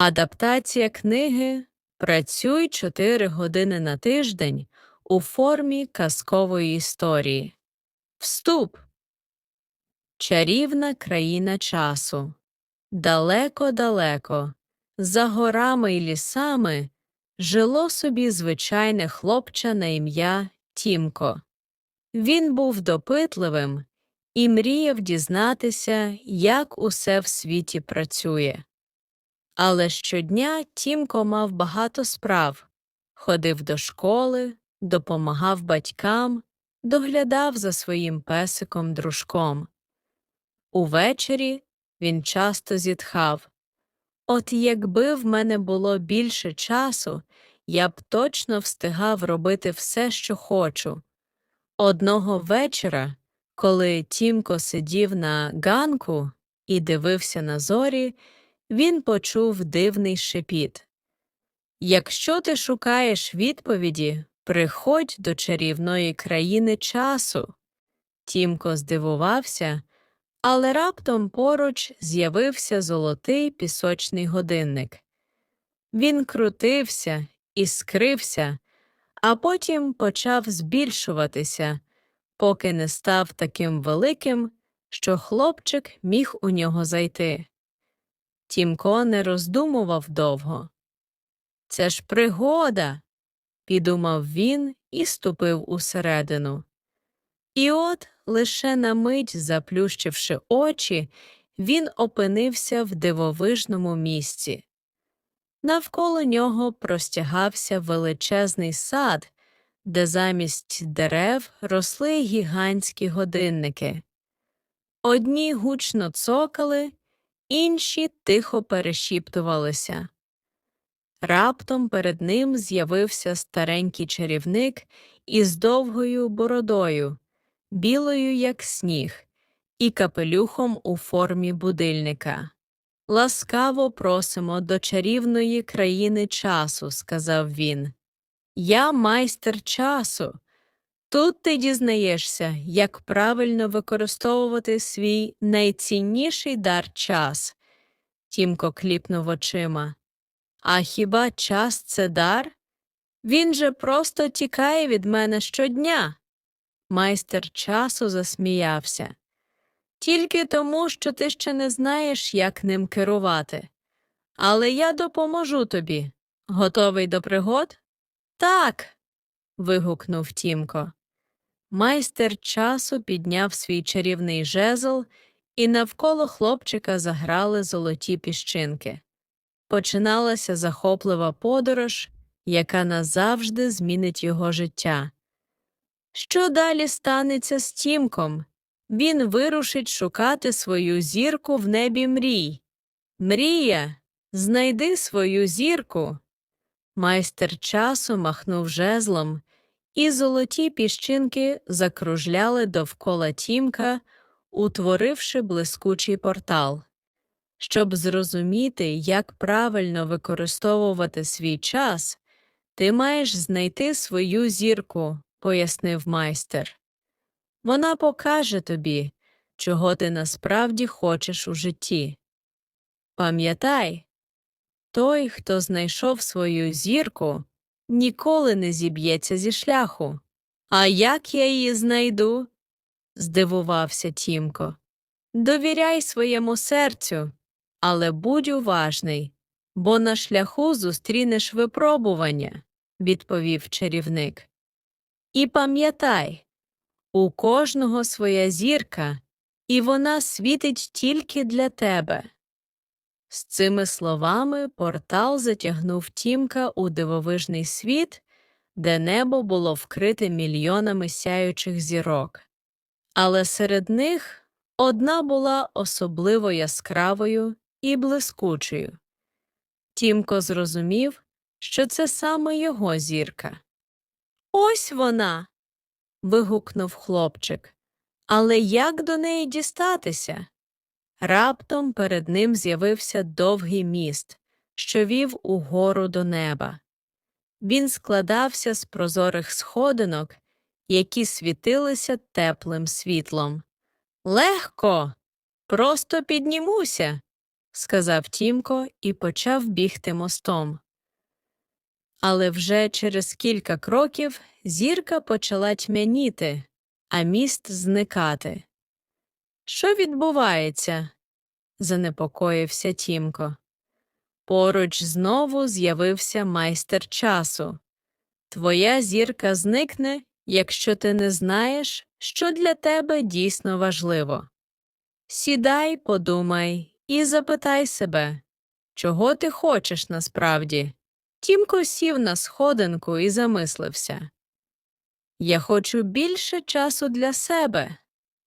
Адаптація книги Працюй 4 години на тиждень у формі казкової історії. Вступ. Чарівна країна часу. Далеко-далеко, за горами й лісами, жило собі звичайне хлопча на ім'я Тімко. Він був допитливим і мріяв дізнатися, як усе в світі працює. Але щодня Тімко мав багато справ ходив до школи, допомагав батькам, доглядав за своїм песиком дружком. Увечері він часто зітхав От якби в мене було більше часу, я б точно встигав робити все, що хочу. Одного вечора, коли Тімко сидів на ганку і дивився на зорі, він почув дивний шепіт. Якщо ти шукаєш відповіді, приходь до чарівної країни часу. Тімко здивувався, але раптом поруч з'явився золотий пісочний годинник. Він крутився і скрився, а потім почав збільшуватися, поки не став таким великим, що хлопчик міг у нього зайти. Тімко не роздумував довго. Це ж пригода, підумав він і ступив усередину. І от, лише на мить заплющивши очі, він опинився в дивовижному місці. Навколо нього простягався величезний сад, де замість дерев росли гігантські годинники. Одні гучно цокали, інші тихо перешіптувалися. Раптом перед ним з'явився старенький чарівник із довгою бородою, білою, як сніг, і капелюхом у формі будильника. Ласкаво просимо до чарівної країни часу, сказав він. Я майстер часу. Тут ти дізнаєшся, як правильно використовувати свій найцінніший дар час. Тімко кліпнув очима. А хіба час це дар? Він же просто тікає від мене щодня. Майстер часу засміявся. Тільки тому, що ти ще не знаєш, як ним керувати. Але я допоможу тобі. Готовий до пригод? Так. вигукнув Тімко. Майстер часу підняв свій чарівний жезл, і навколо хлопчика заграли золоті піщинки. Починалася захоплива подорож, яка назавжди змінить його життя. Що далі станеться з Тімком? Він вирушить шукати свою зірку в небі мрій. Мрія, знайди свою зірку. Майстер часу махнув жезлом, і золоті піщинки закружляли довкола Тімка, утворивши блискучий портал. Щоб зрозуміти, як правильно використовувати свій час, ти маєш знайти свою зірку, пояснив майстер. Вона покаже тобі, чого ти насправді хочеш у житті. Пам'ятай, той, хто знайшов свою зірку, ніколи не зіб'ється зі шляху. А як я її знайду? здивувався Тімко. Довіряй своєму серцю, але будь уважний, бо на шляху зустрінеш випробування, відповів чарівник. І пам'ятай, у кожного своя зірка, і вона світить тільки для тебе. З цими словами портал затягнув Тімка у дивовижний світ, де небо було вкрите мільйонами сяючих зірок. Але серед них одна була особливо яскравою і блискучою. Тімко зрозумів, що це саме його зірка. Ось вона. вигукнув хлопчик. Але як до неї дістатися? Раптом перед ним з'явився довгий міст, що вів угору до неба. Він складався з прозорих сходинок, які світилися теплим світлом. Легко, просто піднімуся, сказав Тімко і почав бігти мостом. Але вже через кілька кроків зірка почала тьмяніти, а міст зникати. Що відбувається? занепокоївся Тімко. Поруч знову з'явився майстер часу. Твоя зірка зникне, якщо ти не знаєш, що для тебе дійсно важливо. Сідай, подумай і запитай себе, чого ти хочеш насправді. Тімко сів на сходинку і замислився. Я хочу більше часу для себе.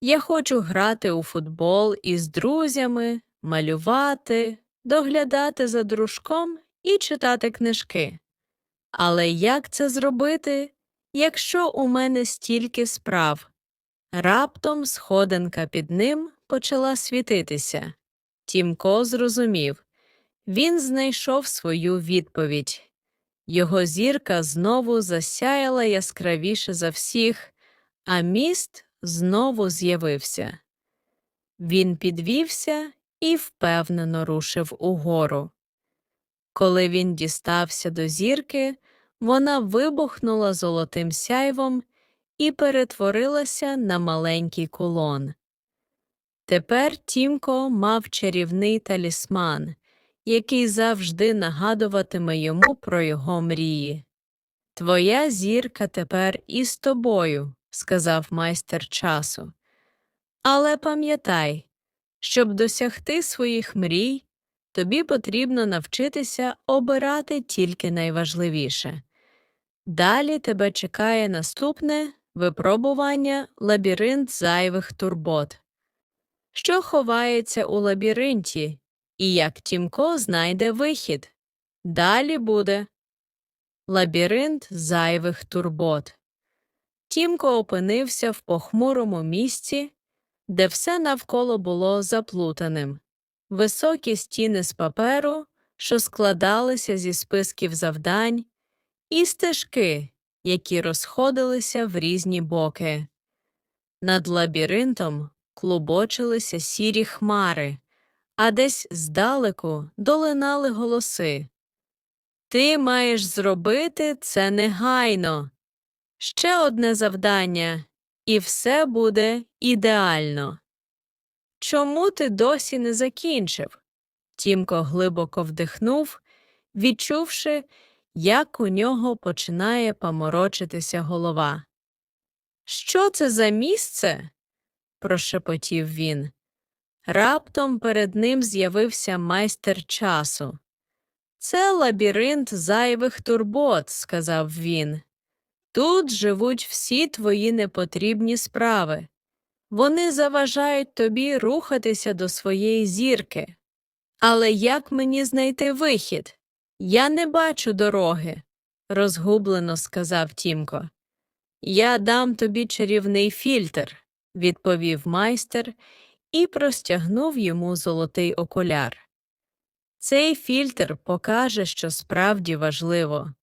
Я хочу грати у футбол із друзями, малювати, доглядати за дружком і читати книжки. Але як це зробити, якщо у мене стільки справ? Раптом сходинка під ним почала світитися. Тімко зрозумів він знайшов свою відповідь. Його зірка знову засяяла яскравіше за всіх, а міст знову з'явився. Він підвівся і впевнено рушив угору. Коли він дістався до зірки, вона вибухнула золотим сяйвом і перетворилася на маленький кулон. Тепер Тімко мав чарівний талісман, який завжди нагадуватиме йому про його мрії. Твоя зірка тепер із тобою, сказав майстер часу. Але пам'ятай, щоб досягти своїх мрій, тобі потрібно навчитися обирати тільки найважливіше. Далі тебе чекає наступне випробування лабіринт зайвих турбот. Що ховається у лабіринті, і як Тімко знайде вихід? Далі буде лабіринт зайвих турбот. Тімко опинився в похмурому місці, де все навколо було заплутаним. Високі стіни з паперу, що складалися зі списків завдань, і стежки, які розходилися в різні боки. Над лабіринтом клубочилися сірі хмари, а десь здалеку долинали голоси. Ти маєш зробити це негайно. Ще одне завдання, і все буде ідеально. Чому ти досі не закінчив? Тімко глибоко вдихнув, відчувши, як у нього починає поморочитися голова. Що це за місце? прошепотів він. Раптом перед ним з'явився майстер часу. Це лабіринт зайвих турбот, сказав він. Тут живуть всі твої непотрібні справи. Вони заважають тобі рухатися до своєї зірки. Але як мені знайти вихід? Я не бачу дороги, розгублено сказав Тімко. Я дам тобі чарівний фільтр, відповів майстер і простягнув йому золотий окуляр. Цей фільтр покаже, що справді важливо.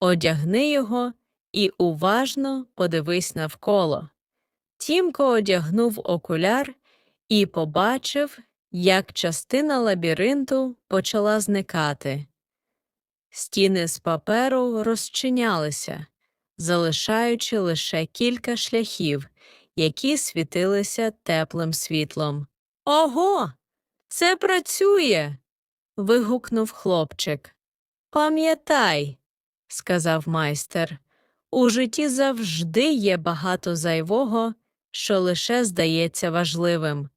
Одягни його і уважно подивись навколо. Тімко одягнув окуляр і побачив, як частина лабіринту почала зникати. Стіни з паперу розчинялися, залишаючи лише кілька шляхів, які світилися теплим світлом. Ого, це працює. вигукнув хлопчик. Пам'ятай, сказав майстер, у житті завжди є багато зайвого, що лише здається важливим.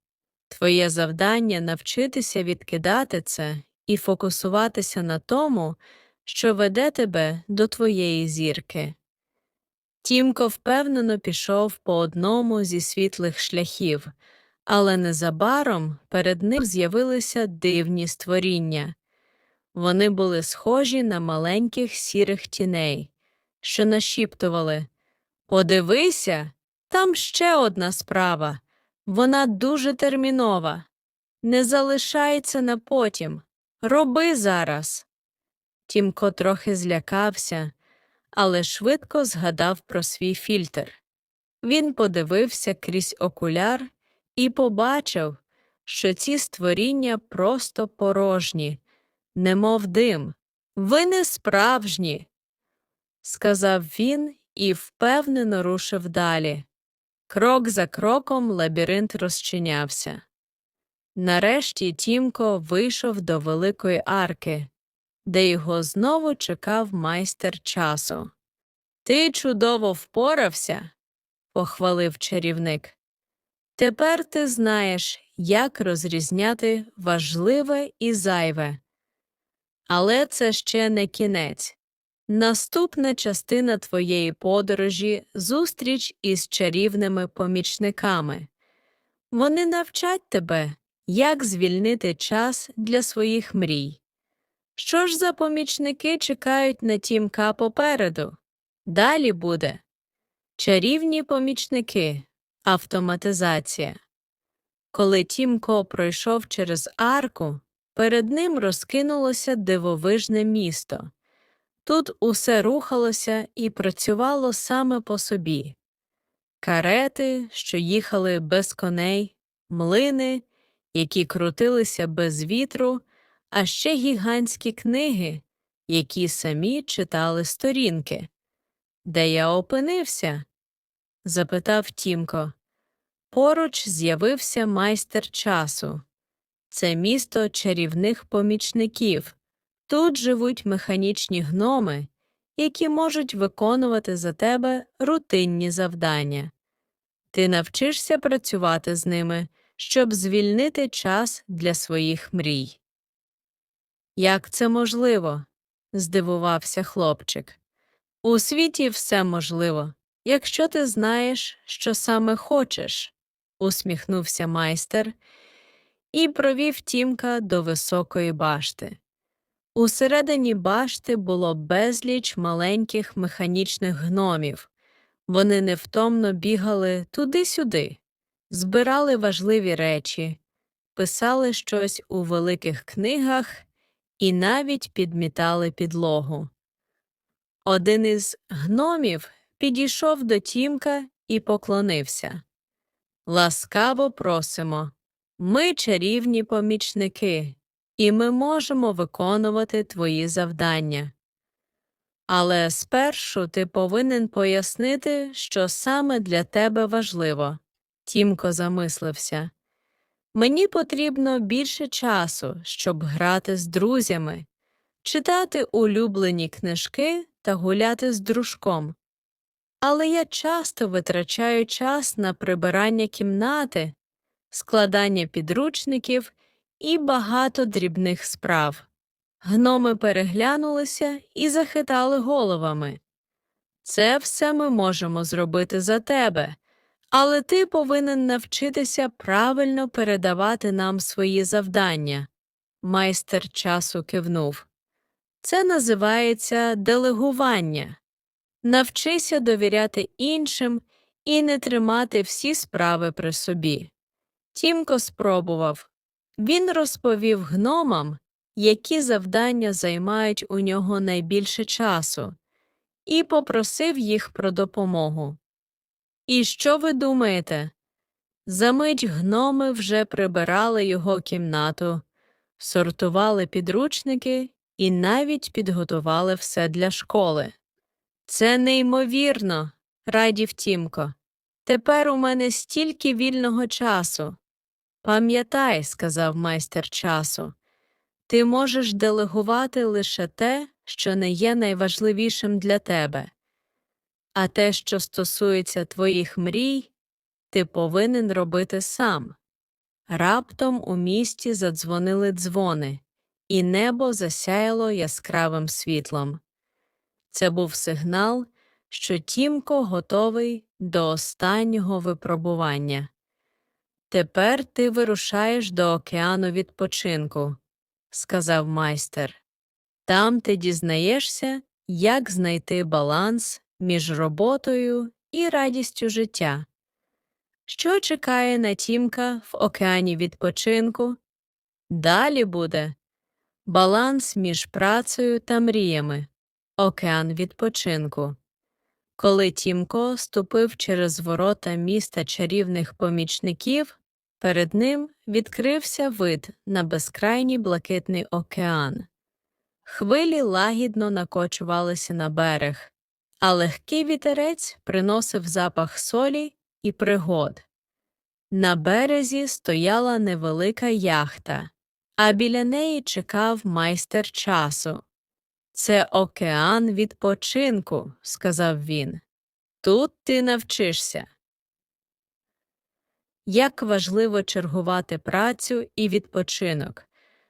Твоє завдання навчитися відкидати це і фокусуватися на тому, що веде тебе до твоєї зірки. Тімко впевнено пішов по одному зі світлих шляхів, але незабаром перед ним з'явилися дивні створіння. Вони були схожі на маленьких сірих тіней, що нашіптували Подивися, там ще одна справа. Вона дуже термінова. Не залишається на потім. Роби зараз. Тімко трохи злякався, але швидко згадав про свій фільтр. Він подивився крізь окуляр і побачив, що ці створіння просто порожні, немов дим. Ви не справжні, сказав він і впевнено рушив далі. Крок за кроком лабіринт розчинявся. Нарешті Тімко вийшов до великої арки, де його знову чекав майстер часу. Ти чудово впорався, похвалив чарівник. Тепер ти знаєш, як розрізняти важливе і зайве. Але це ще не кінець. Наступна частина твоєї подорожі зустріч із чарівними помічниками. Вони навчать тебе, як звільнити час для своїх мрій. Що ж за помічники чекають на тімка попереду? Далі буде чарівні помічники, автоматизація. Коли Тімко пройшов через арку, перед ним розкинулося дивовижне місто. Тут усе рухалося і працювало саме по собі. Карети, що їхали без коней, млини, які крутилися без вітру, а ще гігантські книги, які самі читали сторінки. Де я опинився? запитав Тімко. Поруч з'явився майстер часу. Це місто чарівних помічників. Тут живуть механічні гноми, які можуть виконувати за тебе рутинні завдання. Ти навчишся працювати з ними, щоб звільнити час для своїх мрій. Як це можливо? здивувався хлопчик. У світі все можливо, якщо ти знаєш, що саме хочеш, усміхнувся майстер і провів Тімка до високої башти. Усередині башти було безліч маленьких механічних гномів. Вони невтомно бігали туди-сюди, збирали важливі речі, писали щось у великих книгах і навіть підмітали підлогу. Один із гномів підійшов до Тімка і поклонився. Ласкаво просимо. Ми чарівні помічники, і ми можемо виконувати твої завдання. Але спершу ти повинен пояснити, що саме для тебе важливо. Тімко замислився. Мені потрібно більше часу, щоб грати з друзями, читати улюблені книжки та гуляти з дружком. Але я часто витрачаю час на прибирання кімнати, складання підручників і багато дрібних справ. Гноми переглянулися і захитали головами. Це все ми можемо зробити за тебе, але ти повинен навчитися правильно передавати нам свої завдання. Майстер часу кивнув. Це називається делегування. Навчися довіряти іншим і не тримати всі справи при собі. Тімко спробував. Він розповів гномам, які завдання займають у нього найбільше часу, і попросив їх про допомогу. І що ви думаєте? Замить гноми вже прибирали його кімнату, сортували підручники і навіть підготували все для школи. Це неймовірно, радів Тімко. Тепер у мене стільки вільного часу. Пам'ятай, сказав майстер часу, ти можеш делегувати лише те, що не є найважливішим для тебе, а те, що стосується твоїх мрій, ти повинен робити сам. Раптом у місті задзвонили дзвони, і небо засяяло яскравим світлом. Це був сигнал, що Тімко готовий до останнього випробування. Тепер ти вирушаєш до океану відпочинку, сказав майстер. Там ти дізнаєшся, як знайти баланс між роботою і радістю життя. Що чекає на Тімка в океані відпочинку? Далі буде баланс між працею та мріями, океан відпочинку. Коли Тімко ступив через ворота міста чарівних помічників, перед ним відкрився вид на безкрайній блакитний океан. Хвилі лагідно накочувалися на берег, а легкий вітерець приносив запах солі і пригод. На березі стояла невелика яхта, а біля неї чекав майстер часу. Це океан відпочинку, сказав він. Тут ти навчишся. Як важливо чергувати працю і відпочинок.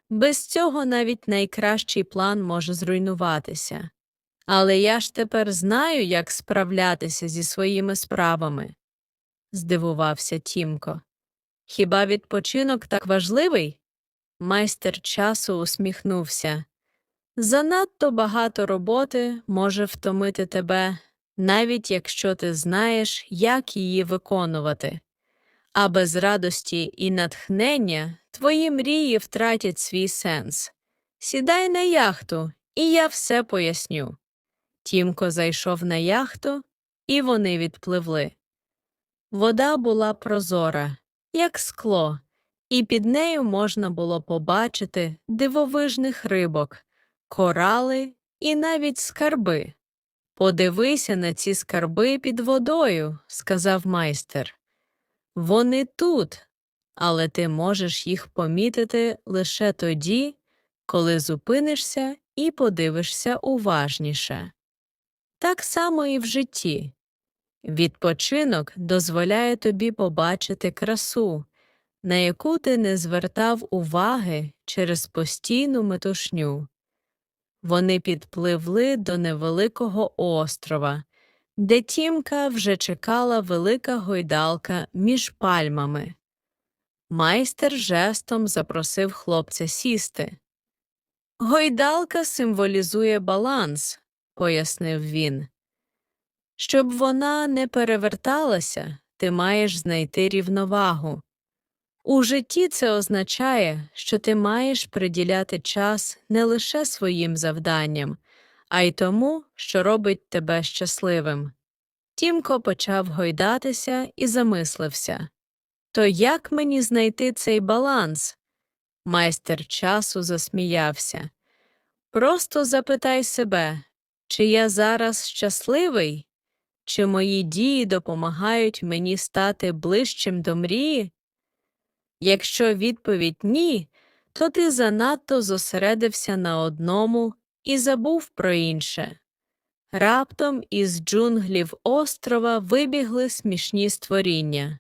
Без цього навіть найкращий план може зруйнуватися. Але я ж тепер знаю, як справлятися зі своїми справами, здивувався Тімко. Хіба відпочинок так важливий? Майстер часу усміхнувся. Занадто багато роботи може втомити тебе, навіть якщо ти знаєш, як її виконувати. А без радості і натхнення твої мрії втратять свій сенс. Сідай на яхту, і я все поясню. Тімко зайшов на яхту, і вони відпливли. Вода була прозора, як скло, і під нею можна було побачити дивовижних рибок, корали і навіть скарби. Подивися на ці скарби під водою, сказав майстер. Вони тут, але ти можеш їх помітити лише тоді, коли зупинишся і подивишся уважніше. Так само і в житті. Відпочинок дозволяє тобі побачити красу, на яку ти не звертав уваги через постійну метушню. Вони підпливли до невеликого острова, де Тімка вже чекала велика гойдалка між пальмами. Майстер жестом запросив хлопця сісти. Гойдалка символізує баланс, пояснив він. Щоб вона не переверталася, ти маєш знайти рівновагу. У житті це означає, що ти маєш приділяти час не лише своїм завданням, а й тому, що робить тебе щасливим. Тімко почав гойдатися і замислився то як мені знайти цей баланс? Майстер часу засміявся. Просто запитай себе, чи я зараз щасливий, чи мої дії допомагають мені стати ближчим до мрії? Якщо відповідь ні, то ти занадто зосередився на одному і забув про інше. Раптом із джунглів острова вибігли смішні створіння.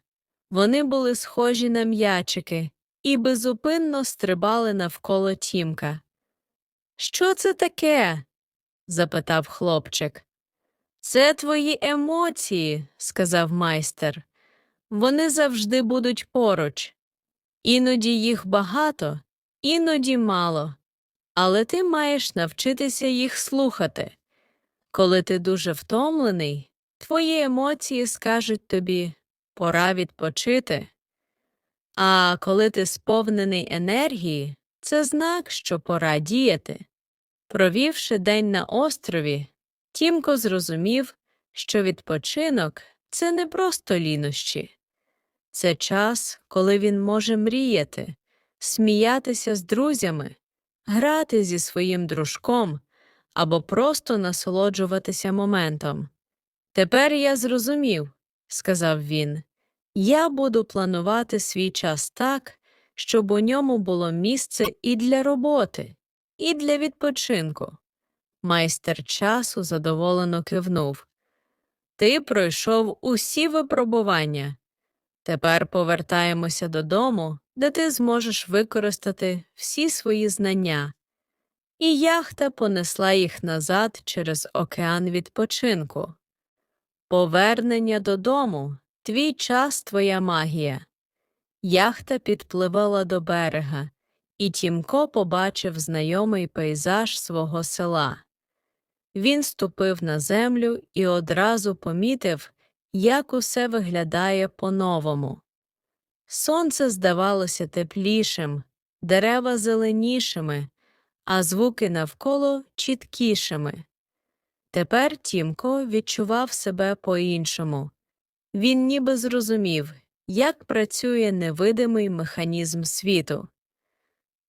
Вони були схожі на м'ячики і безупинно стрибали навколо тімка. Що це таке? запитав хлопчик. Це твої емоції, сказав майстер. Вони завжди будуть поруч. Іноді їх багато, іноді мало, але ти маєш навчитися їх слухати. Коли ти дуже втомлений, твої емоції скажуть тобі пора відпочити. А коли ти сповнений енергії, це знак, що пора діяти. Провівши день на острові, Тімко зрозумів, що відпочинок це не просто лінощі, це час, коли він може мріяти, сміятися з друзями, грати зі своїм дружком або просто насолоджуватися моментом. Тепер я зрозумів, сказав він, я буду планувати свій час так, щоб у ньому було місце і для роботи, і для відпочинку. Майстер часу задоволено кивнув. Ти пройшов усі випробування. Тепер повертаємося додому, де ти зможеш використати всі свої знання. І яхта понесла їх назад через океан відпочинку. Повернення додому твій час, твоя магія. Яхта підпливала до берега, і Тімко побачив знайомий пейзаж свого села. Він ступив на землю і одразу помітив, як усе виглядає по-новому. Сонце здавалося теплішим, дерева зеленішими, а звуки навколо чіткішими. Тепер Тімко відчував себе по іншому. Він ніби зрозумів, як працює невидимий механізм світу.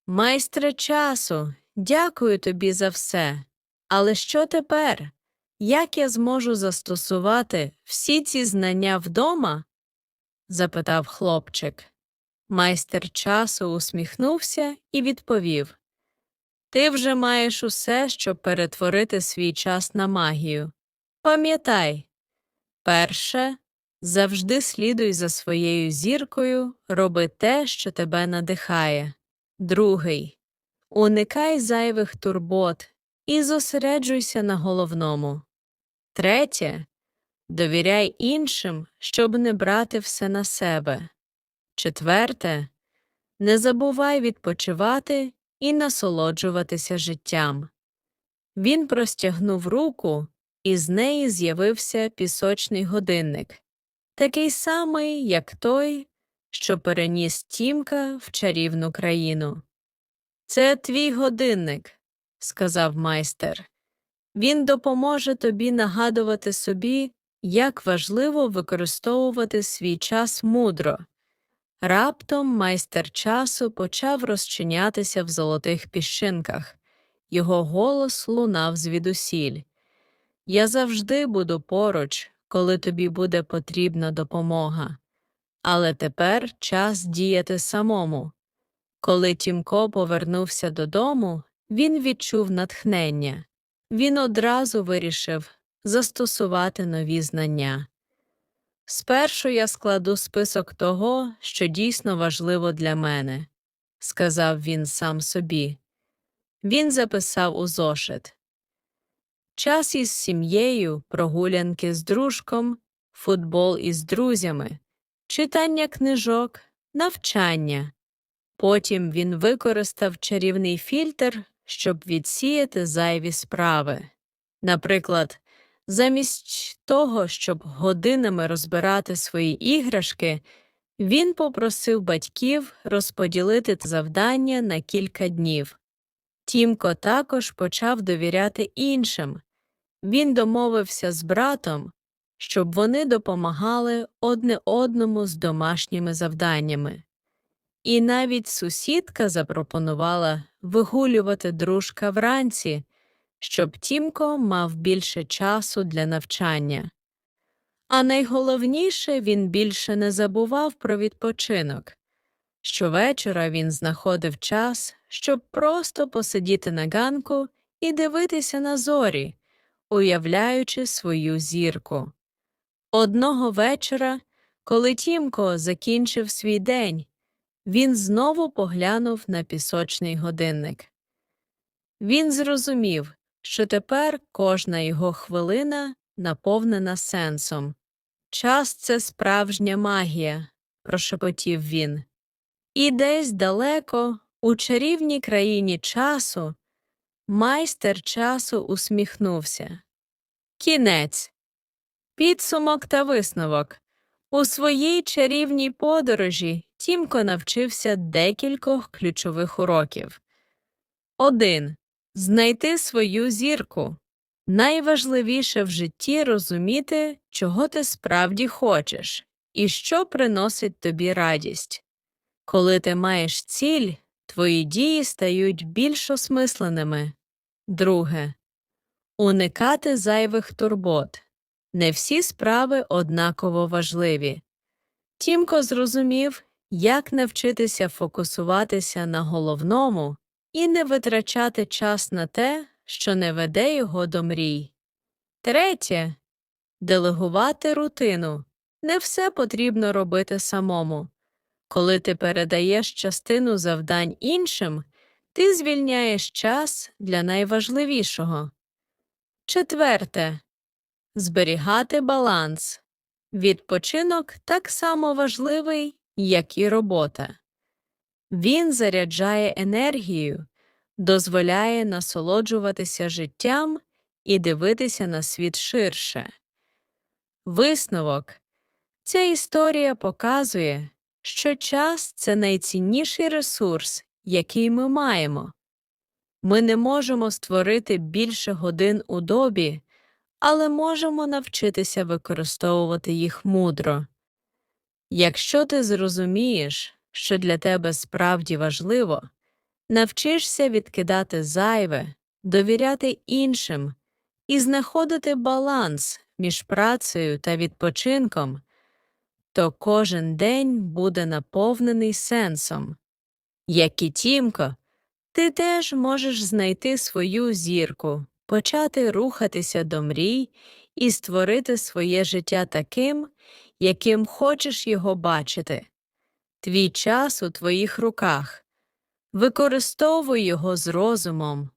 Майстре часу, дякую тобі за все. Але що тепер? Як я зможу застосувати всі ці знання вдома? Запитав хлопчик. Майстер часу усміхнувся і відповів Ти вже маєш усе, щоб перетворити свій час на магію. Пам'ятай, перше, завжди слідуй за своєю зіркою, роби те, що тебе надихає. Другий уникай зайвих турбот і зосереджуйся на головному. Третє довіряй іншим, щоб не брати все на себе. Четверте не забувай відпочивати і насолоджуватися життям. Він простягнув руку, і з неї з'явився пісочний годинник, такий самий, як той, що переніс Тімка в чарівну країну. Це твій годинник, сказав майстер. Він допоможе тобі нагадувати собі, як важливо використовувати свій час мудро. Раптом майстер часу почав розчинятися в золотих піщинках. Його голос лунав звідусіль. Я завжди буду поруч, коли тобі буде потрібна допомога. Але тепер час діяти самому. Коли Тімко повернувся додому, він відчув натхнення. Він одразу вирішив застосувати нові знання. Спершу я складу список того, що дійсно важливо для мене, сказав він сам собі. Він записав у зошит час із сім'єю, прогулянки з дружком, футбол із друзями, читання книжок, навчання. Потім він використав чарівний фільтр, щоб відсіяти зайві справи. Наприклад, замість того, щоб годинами розбирати свої іграшки, він попросив батьків розподілити завдання на кілька днів. Тімко також почав довіряти іншим. Він домовився з братом, щоб вони допомагали одне одному з домашніми завданнями. І навіть сусідка запропонувала вигулювати дружка вранці, щоб Тімко мав більше часу для навчання. А найголовніше він більше не забував про відпочинок. Щовечора він знаходив час, щоб просто посидіти на ганку і дивитися на зорі, уявляючи свою зірку. Одного вечора, коли Тімко закінчив свій день, він знову поглянув на пісочний годинник. Він зрозумів, що тепер кожна його хвилина наповнена сенсом. Час це справжня магія, прошепотів він. І десь далеко, у чарівній країні часу, майстер часу усміхнувся. Кінець. Підсумок та висновок. У своїй чарівній подорожі Тімко навчився декількох ключових уроків. 1. Знайти свою зірку. Найважливіше в житті розуміти, чого ти справді хочеш і що приносить тобі радість. Коли ти маєш ціль, твої дії стають більш осмисленими. Друге. Уникати зайвих турбот. Не всі справи однаково важливі. Тімко зрозумів, як навчитися фокусуватися на головному і не витрачати час на те, що не веде його до мрій. Третє делегувати рутину. Не все потрібно робити самому. Коли ти передаєш частину завдань іншим, ти звільняєш час для найважливішого. Четверте зберігати баланс. Відпочинок так само важливий, як і робота. Він заряджає енергію, дозволяє насолоджуватися життям і дивитися на світ ширше. Висновок ця історія показує, що час це найцінніший ресурс, який ми маємо. Ми не можемо створити більше годин у добі, але можемо навчитися використовувати їх мудро. Якщо ти зрозумієш, що для тебе справді важливо, навчишся відкидати зайве, довіряти іншим і знаходити баланс між працею та відпочинком, то кожен день буде наповнений сенсом. Як і Тімко, ти теж можеш знайти свою зірку, почати рухатися до мрій і створити своє життя таким, яким хочеш його бачити. Твій час у твоїх руках. Використовуй його з розумом,